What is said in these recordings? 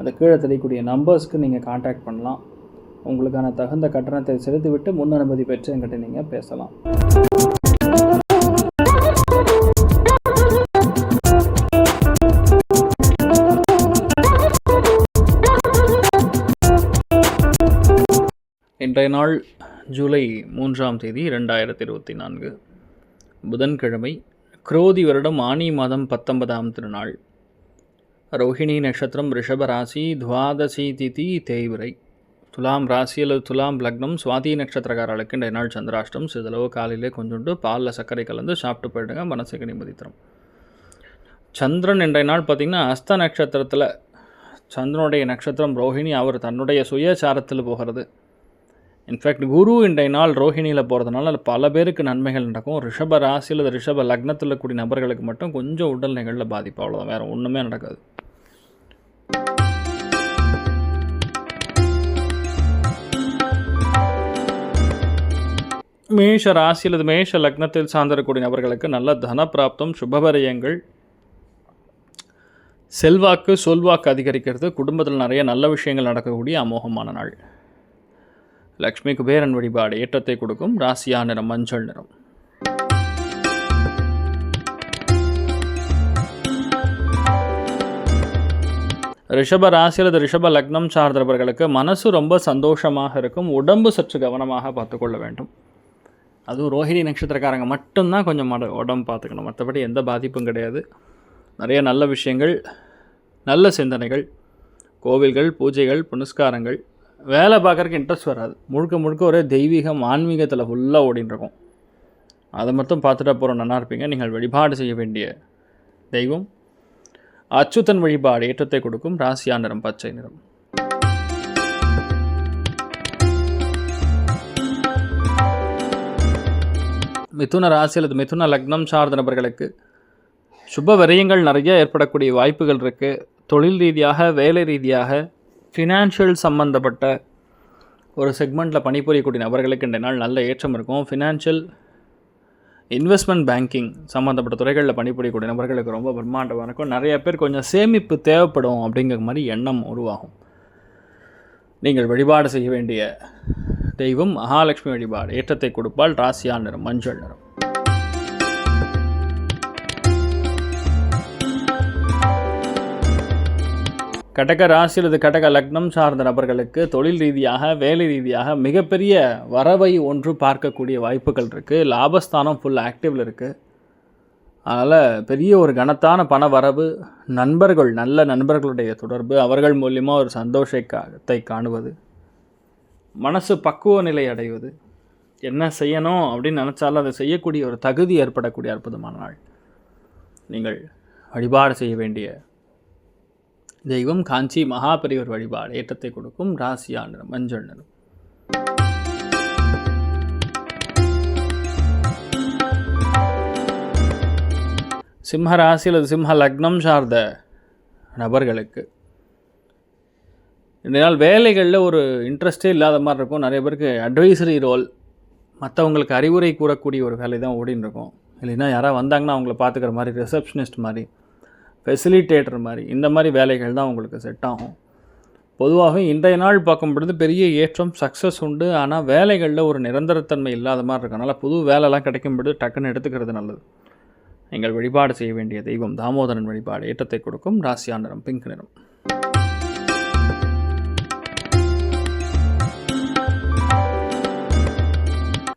அந்த கீழே தெரியக்கூடிய நம்பர்ஸ்க்கு நீங்கள் காண்டாக்ட் பண்ணலாம். உங்களுக்கான தகுந்த கட்டணத்தை செலுத்திவிட்டு முன் அனுமதி பெற்று என்கிட்ட நீங்கள் பேசலாம். இன்றைய நாள் ஜூலை மூன்றாம் தேதி ரெண்டாயிரத்தி இருபத்தி நான்கு. புதன்கிழமை குரோதி வருடம் ஆனி மாதம் பத்தொன்பதாம் திருநாள். ரோஹிணி நட்சத்திரம் ரிஷப ராசி துவாதசி திதி தேய்விரை துலாம் ராசி அல்லது துலாம் லக்னம் சுவாதி நட்சத்திரக்காரர்களுக்கு இன்றைய நாள் சந்திராஷ்டம். சிதளவு காலையிலே கொஞ்சோண்டு பாலில் சர்க்கரை கலந்து சாப்பிட்டு போயிடுங்க மனசுக்கு நிம்மதி தரும். சந்திரன் இன்றைய நாள் பார்த்திங்கன்னா அஸ்த நட்சத்திரத்தில் சந்திரனுடைய நட்சத்திரம் ரோஹிணி அவர் தன்னுடைய சுயசாரத்தில் போகிறது. இன்ஃபேக்ட் குரு இன்றைய நாள் ரோஹிணியில் போகிறதுனால பல பேருக்கு நன்மைகள் நடக்கும். ரிஷப ராசியில் ரிஷப லக்னத்தில் கூடிய நபர்களுக்கு மட்டும் கொஞ்சம் உடல்நிலைகளில் பாதிப்பு அவ்வளோதான் வேறு ஒன்றுமே நடக்காது. மேஷ ராசி அல்லது மேஷ லக்னத்தில் சார்ந்திருக்கூடிய நபர்களுக்கு நல்ல தனப்பிராப்தம் சுபவரியங்கள் செல்வாக்கு சொல்வாக்கு அதிகரிக்கிறது. குடும்பத்தில் நிறைய நல்ல விஷயங்கள் நடக்கக்கூடிய அமோகமான நாள். லக்ஷ்மி குபேரன் வழிபாடு ஏற்றத்தை கொடுக்கும். ராசியா நிறம் மஞ்சள் நிறம். ரிஷப ராசி அல்லது ரிஷப லக்னம் சார்ந்தவர்களுக்கு மனசு ரொம்ப சந்தோஷமாக இருக்கும். உடம்பு சற்று கவனமாக பார்த்துக்கொள்ள வேண்டும். அதுவும் ரோஹிணி நட்சத்திரக்காரங்க மட்டும்தான் கொஞ்சம் மட உடம்பு பார்த்துக்கணும். மற்றபடி எந்த பாதிப்பும் கிடையாது. நிறைய நல்ல விஷயங்கள் நல்ல சிந்தனைகள் கோவில்கள் பூஜைகள் புனஸ்காரங்கள். வேலை பார்க்குறக்கு இன்ட்ரெஸ்ட் வராது. முழுக்க முழுக்க ஒரே தெய்வீகம் ஆன்மீகத்தில் ஃபுல்லாக ஓடின்ருக்கும். அதை மட்டும் பார்த்துட்டா போகிறோம் நல்லா இருப்பீங்க. நீங்கள் வழிபாடு செய்ய வேண்டிய தெய்வம். அச்சுத்தன் வழிபாடு ஏற்றத்தை கொடுக்கும். ராசியா நிறம் பச்சை நிறம். மிதுன ராசி அல்லது மிதுன லக்னம் சார்ந்த நபர்களுக்கு சுப விரயங்கள் நிறைய ஏற்படக்கூடிய வாய்ப்புகள் இருக்குது தொழில் ரீதியாக வேலை ரீதியாக ஃபினான்ஷியல் சம்மந்தப்பட்ட ஒரு செக்மெண்ட்டில் பணிபுரியக்கூடிய நபர்களுக்கு இந்த நாள் நல்ல ஏற்றம் இருக்கும். ஃபினான்ஷியல் இன்வெஸ்ட்மெண்ட் பேங்கிங் சம்மந்தப்பட்ட துறைகளில் பணிபுரியக்கூடிய நபர்களுக்கு ரொம்ப பிரம்மாண்டமாக இருக்கும். நிறைய பேர் கொஞ்சம் சேமிப்பு தேவைப்படும் அப்படிங்கிற மாதிரி எண்ணம் உருவாகும். நீங்கள் வழிபாடு செய்ய வேண்டிய தெய்வம் மகாலட்சுமி வழிபாடு. ஏற்றத்தை கொடுப்பால் ராசியா நிறம் மஞ்சள் நிறம். கடக ராசி அல்லது கடக லக்னம் சார்ந்த நபர்களுக்கு தொழில் ரீதியாக வேலை ரீதியாக மிகப்பெரிய வரவை ஒன்று பார்க்கக்கூடிய வாய்ப்புகள் இருக்குது லாபஸ்தானம் ஃபுல் ஆக்டிவில் இருக்குது அதனால் பெரிய ஒரு கனத்தான பண வரவு நண்பர்கள் நல்ல நண்பர்களுடைய தொடர்பு அவர்கள் மூலியமாக ஒரு சந்தோஷத்தை காணுவது. மனசு பக்குவ நிலை அடைவது. என்ன செய்யணும் அப்படின்னு நினச்சாலும் அதை செய்யக்கூடிய ஒரு தகுதி ஏற்படக்கூடிய அற்புதமான நாள். நீங்கள் வழிபாடு செய்ய வேண்டிய தெய்வம் காஞ்சி மகாபெரியவர் வழிபாடு ஏற்றத்தை கொடுக்கும் ராசியா நிறம் மஞ்சள் நிறம். சிம்ம ராசி அல்லது சிம்ம லக்னம் சார்ந்த நபர்களுக்கு இந்த நாள் வேலைகளில் ஒரு இன்ட்ரெஸ்டே இல்லாத மாதிரி இருக்கும். நிறைய பேருக்கு அட்வைசரி ரோல் மற்றவங்களுக்கு அறிவுரை கூறக்கூடிய ஒரு வேலை தான் ஓடின்னு இருக்கும். இல்லைன்னா யாராவது வந்தாங்கன்னா அவங்கள பார்த்துக்கிற மாதிரி ரிசப்ஷனிஸ்ட் மாதிரி ஃபெசிலிட்டேட்டர் மாதிரி இந்த மாதிரி வேலைகள் தான் உங்களுக்கு செட் ஆகும். பொதுவாக இன்றைய நாள் பார்க்கும் பொழுது பெரிய ஏற்றம் சக்ஸஸ் உண்டு. ஆனால் வேலைகளில் ஒரு நிரந்தரத்தன்மை இல்லாத மாதிரி இருக்கனால புது வேலைலாம் கிடைக்கும் பொழுது டக்குன்னு எடுத்துக்கிறது நல்லது. நீங்கள் வழிபாடு செய்ய வேண்டிய தெய்வம் தாமோதரன் வழிபாடு ஏற்றத்தை கொடுக்கும். ராசியா நிறம் பிங்க் நிறம்.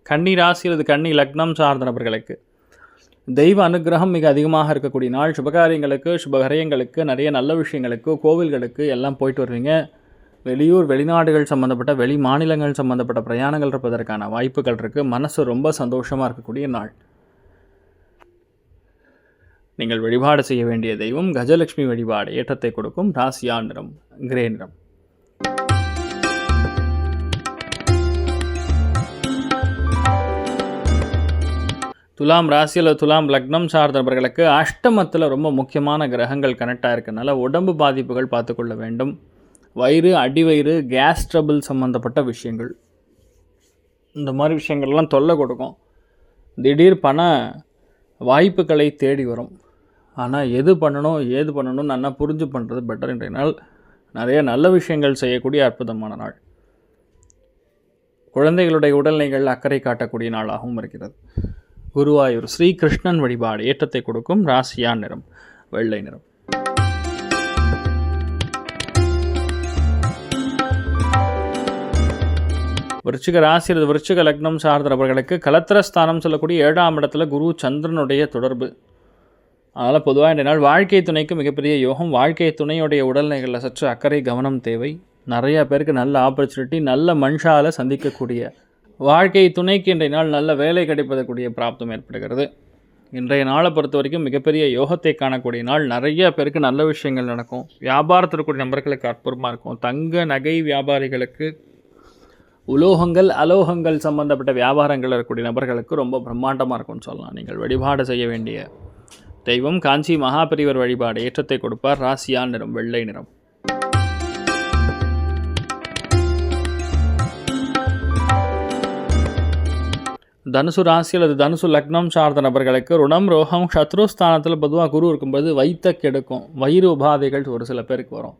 கன்னி ராசி அல்லது கன்னி லக்னம் சார்ந்த நபர்களுக்கு. தெய்வ அனுகிரகம் மிக அதிகமாக இருக்கக்கூடிய நாள். சுபகாரியங்களுக்கு சுபகரியங்களுக்கு நிறைய நல்ல விஷயங்களுக்கு கோவில்களுக்கு எல்லாம் போயிட்டு வருவீங்க. வெளியூர் வெளிநாடுகள் சம்மந்தப்பட்ட வெளி மாநிலங்கள் சம்மந்தப்பட்ட பிரயாணங்கள் இருப்பதற்கான வாய்ப்புகள் இருக்குது மனசு ரொம்ப சந்தோஷமாக இருக்கக்கூடிய நாள். நீங்கள் வழிபாடு செய்ய வேண்டிய தெய்வம் கஜலட்சுமி வழிபாடு ஏற்றத்தை கொடுக்கும். ராசியா நிறம் கிரே நிறம். துலாம் ராசியில் துலாம் லக்னம் சார்ந்தவர்களுக்கு அஷ்டமத்தில் ரொம்ப முக்கியமான கிரகங்கள் கனெக்டாக இருக்கிறதுனால உடம்பு பாதிப்புகள் பார்த்துக்கொள்ள வேண்டும். வயிறு அடிவயிறு கேஸ் ட்ரபிள் சம்மந்தப்பட்ட விஷயங்கள். இந்த மாதிரி விஷயங்கள்லாம் தொல்லை கொடுக்கும். திடீர் பண வாய்ப்புகளை தேடி வரும். ஆனால் எது பண்ணணும் ஏது பண்ணணும் நல்லா புரிஞ்சு பண்ணுறது பெட்டர் இன்றைய நாள் நிறைய நல்ல விஷயங்கள் செய்யக்கூடிய அற்புதமான நாள். குழந்தைகளுடைய உடல்நிலைகள் அக்கறை காட்டக்கூடிய நாளாகவும் இருக்கிறது. குருவாயூர் ஸ்ரீ கிருஷ்ணன் வழிபாடு ஏற்றத்தை கொடுக்கும் ராசியா நிறம் வெள்ளை நிறம். விருச்சிக ராசி அல்லது விருச்சிக லக்னம் சார்ந்தவர்களுக்கு கலத்திரஸ்தானம் சொல்லக்கூடிய ஏழாம் இடத்துல குரு சந்திரனுடைய தொடர்பு. அதனால் பொதுவாக இந்த நாள் வாழ்க்கை துணைக்கு மிகப்பெரிய யோகம். வாழ்க்கை துணையுடைய உடல்நிலைகளில் சற்று அக்கறை கவனம் தேவை. நிறையா பேருக்கு நல்ல ஆப்பர்ச்சுனிட்டி நல்ல மனுஷால சந்திக்கக்கூடிய வாழ்க்கை துணைக்கு இன்றைய நாள் நல்ல வேலை கிடைப்பதற்குரிய பிராப்தம் ஏற்படுகிறது. இன்றைய நாளை பொறுத்த வரைக்கும் மிகப்பெரிய யோகத்தை காணக்கூடிய நாள். நிறைய பேருக்கு நல்ல விஷயங்கள் நடக்கும். வியாபாரத்தில் இருக்கக்கூடிய நபர்களுக்கு அற்புதமாக இருக்கும். தங்க நகை வியாபாரிகளுக்கு உலோகங்கள் அலோகங்கள் சம்பந்தப்பட்ட வியாபாரங்கள் இருக்கக்கூடிய நபர்களுக்கு ரொம்ப பிரம்மாண்டமாக இருக்கும்னு சொல்லலாம். நீங்கள் வழிபாடு செய்ய வேண்டிய தெய்வம் காஞ்சி மகாபிரிவர் வழிபாடு ஏற்றத்தை கொடுப்பார். ராசியா நிறம் வெள்ளை நிறம். தனுசு ராசி அல்லது தனுசு லக்னம் சார்ந்த நபர்களுக்கு ருணம் ரோகம் சத்ருஸ்தானத்தில் பொதுவாக குரு இருக்கும்போது வைத்த கெடுக்கும் வயிறு உபாதைகள் ஒரு சில பேருக்கு வரும்.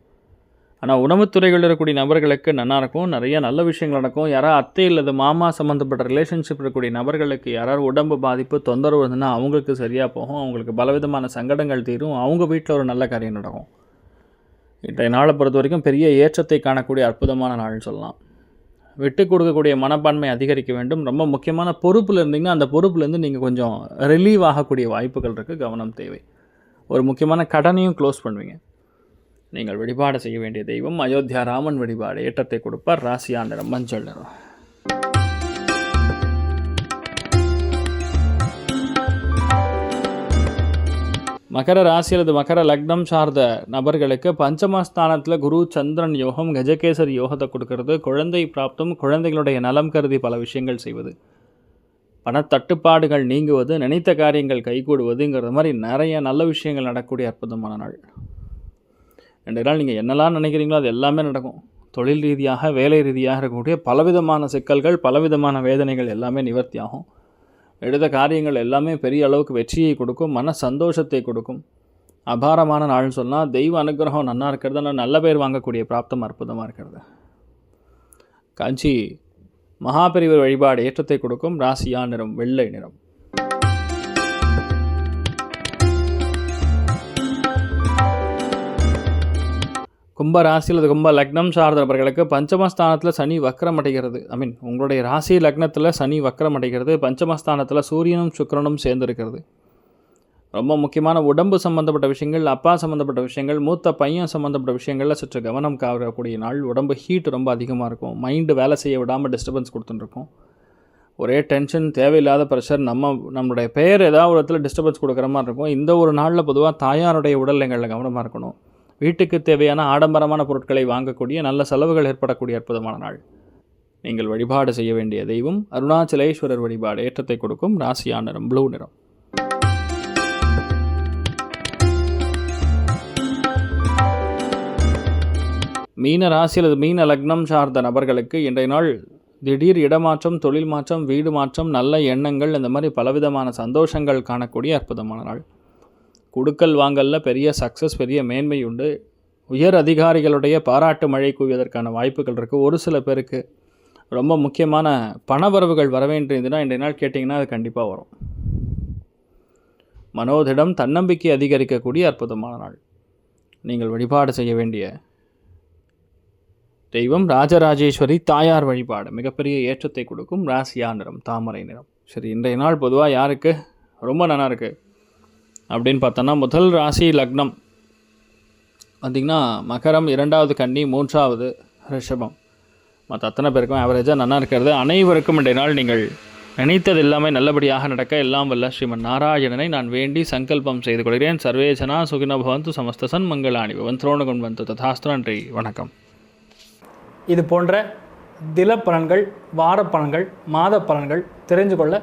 ஆனால் உணவுத்துறைகளில் இருக்கக்கூடிய நபர்களுக்கு நல்லா இருக்கும் நிறைய நல்ல விஷயங்கள் நடக்கும். யாராவது அத்தை அல்லது மாமா சம்மந்தப்பட்ட ரிலேஷன்ஷிப் இருக்கக்கூடிய நபர்களுக்கு யாராவது உடம்பு பாதிப்பு தொந்தரவு இருந்ததுன்னா அவங்களுக்கு சரியாக போகும். அவங்களுக்கு பலவிதமான சங்கடங்கள் தீரும். அவங்க வீட்டில் ஒரு நல்ல காரியம் நடக்கும். இன்றைய நாளை பொறுத்த வரைக்கும் பெரிய ஏற்றத்தை காணக்கூடிய அற்புதமான நாள்னு சொல்லலாம். விட்டு கொடுக்கக்கூடிய மனப்பான்மை அதிகரிக்க வேண்டும். ரொம்ப முக்கியமான பொறுப்பில் இருந்தீங்கன்னா அந்த பொறுப்புலேருந்து நீங்கள் கொஞ்சம் ரிலீவ் ஆகக்கூடிய வாய்ப்புகள் இருக்குது கவனம் தேவை. ஒரு முக்கியமான கடனையும் க்ளோஸ் பண்ணுவீங்க. நீங்கள் வழிபாடு செய்ய வேண்டிய தெய்வம் அயோத்தியா ராமன் வழிபாடு. ஏற்றத்தை கொடுப்பார். ராசியா நிறம் மஞ்சள் நிறம். மகர ராசி அல்லது மகர லக்னம் சார்ந்த நபர்களுக்கு பஞ்சமஸ்தானத்தில் குரு சந்திரன் யோகம் கஜகேசரி யோகத்தை கொடுக்கறது. குழந்தை பிராப்தம் குழந்தைகளுடைய நலம் கருதி பல விஷயங்கள் செய்வது. பணத்தட்டுப்பாடுகள் நீங்குவது நினைத்த காரியங்கள் கைகூடுவதுங்கிறது மாதிரி நிறைய நல்ல விஷயங்கள் நடக்கக்கூடிய அற்புதமான நாள். ரெண்டு நாள் நீங்கள் என்னெல்லாம் நினைக்கிறீங்களோ அது எல்லாமே நடக்கும். தொழில் ரீதியாக வேலை ரீதியாக இருக்கக்கூடிய பலவிதமான சிக்கல்கள் பலவிதமான வேதனைகள் எல்லாமே நிவர்த்தியாகும் எடுத்த காரியங்கள் எல்லாமே பெரிய அளவுக்கு வெற்றியை கொடுக்கும் மன சந்தோஷத்தை கொடுக்கும். அபாரமான நாள்னு சொன்னால் தெய்வ அனுகிரகம் நல்லா இருக்கிறது ஆனால் நல்ல பேர் வாங்கக்கூடிய பிராப்தம் அற்புதமாக இருக்கிறது. காஞ்சி மகாபெரிவர் வழிபாடு ஏற்றத்தை கொடுக்கும் ராசியா நிறம் வெள்ளை நிறம். கும்ப ராசி அல்லது கும்ப லக்னம் சார்ந்தவர்களுக்கு பஞ்சமஸ்தானத்தில் சனி வக்கரம் அடைகிறது. ஐ மீன் உங்களுடைய ராசி லக்னத்தில் சனி வக்கரம் அடைகிறது. பஞ்சமஸ்தானத்தில் சூரியனும் சுக்கிரனும் சேர்ந்திருக்கிறது. ரொம்ப முக்கியமான உடம்பு சம்மந்தப்பட்ட விஷயங்கள் அப்பா சம்மந்தப்பட்ட விஷயங்கள் மூத்த பையன் சம்மந்தப்பட்ட விஷயங்களில் சற்று கவனம் காவக்கூடிய நாள். உடம்பு ஹீட் ரொம்ப அதிகமாக இருக்கும். மைண்டு வேலை செய்ய விடாமல் டிஸ்டர்பன்ஸ் கொடுத்துட்டுருக்கும். ஒரே டென்ஷன் தேவையில்லாத ப்ரெஷர் நம்ம நம்மளுடைய பெயர் ஏதாவது ஒரு இடத்துல டிஸ்டர்பன்ஸ் கொடுக்குற மாதிரி இருக்கும். இந்த ஒரு நாளில் பொதுவாக தாயாருடைய உடல்நிலைகளில் கவனமாக இருக்கணும். வீட்டுக்கு தேவையான ஆடம்பரமான பொருட்களை வாங்கக்கூடிய நல்ல செலவுகள் ஏற்படக்கூடிய அற்புதமான நாள். நீங்கள் வழிபாடு செய்ய வேண்டிய தெய்வம் அருணாச்சலேஸ்வரர் வழிபாடு ஏற்றத்தை கொடுக்கும் ராசியா நிறம் ப்ளூ நிறம். மீன ராசி அல்லது மீன லக்னம் சார்ந்த நபர்களுக்கு இன்றைய நாள் திடீர் இடமாற்றம் தொழில் மாற்றம் வீடு மாற்றம் நல்ல எண்ணங்கள் இந்த மாதிரி பலவிதமான சந்தோஷங்கள் காணக்கூடிய அற்புதமான நாள். கொடுக்கல் வாங்கலில் பெரிய சக்ஸஸ் பெரிய மேன்மை உண்டு. உயர் அதிகாரிகளுடைய பாராட்டு மழை குவிவதற்கான வாய்ப்புகள் இருக்குது ஒரு சில பேருக்கு ரொம்ப முக்கியமான பணவரவுகள் வர வேண்டியதுன்னா இன்றைய நாள் கேட்டிங்கன்னா அது கண்டிப்பாக வரும். மனோதிடம் தன்னம்பிக்கை அதிகரிக்கக்கூடிய அற்புதமான நாள். நீங்கள் வழிபாடு செய்ய வேண்டிய தெய்வம் ராஜராஜேஸ்வரி தாயார் வழிபாடு. மிகப்பெரிய ஏற்றத்தை கொடுக்கும் ராசியா நிறம் தாமரை நிறம். சரி இன்றைய நாள் பொதுவாக யாருக்கு? ரொம்ப நல்லா இருக்குது அப்படின்னு பார்த்தோன்னா முதல் ராசி லக்னம். பார்த்திங்கன்னா மகரம் இரண்டாவது கன்னி மூன்றாவது ரிஷபம். மற்ற அத்தனை பேருக்கும் ஆவரேஜாக நல்லா இருக்கிறது. அனைவருக்கும் இன்றைய நாள் நீங்கள் நினைத்தது எல்லாமே நல்லபடியாக நடக்க எல்லாம் வல்ல. ஸ்ரீமன் நாராயணனை நான் வேண்டி சங்கல்பம் செய்து கொள்கிறேன். சர்வேஜனா சுகின பவந்து சமஸ்தசன் மங்களாணி. பவன் துரோணகுன் வந்து ததாஸ்து. நன்றி. வணக்கம். இது போன்ற தில பலன்கள் வார பலன்கள் மாத பலன்கள் தெரிஞ்சு கொள்ள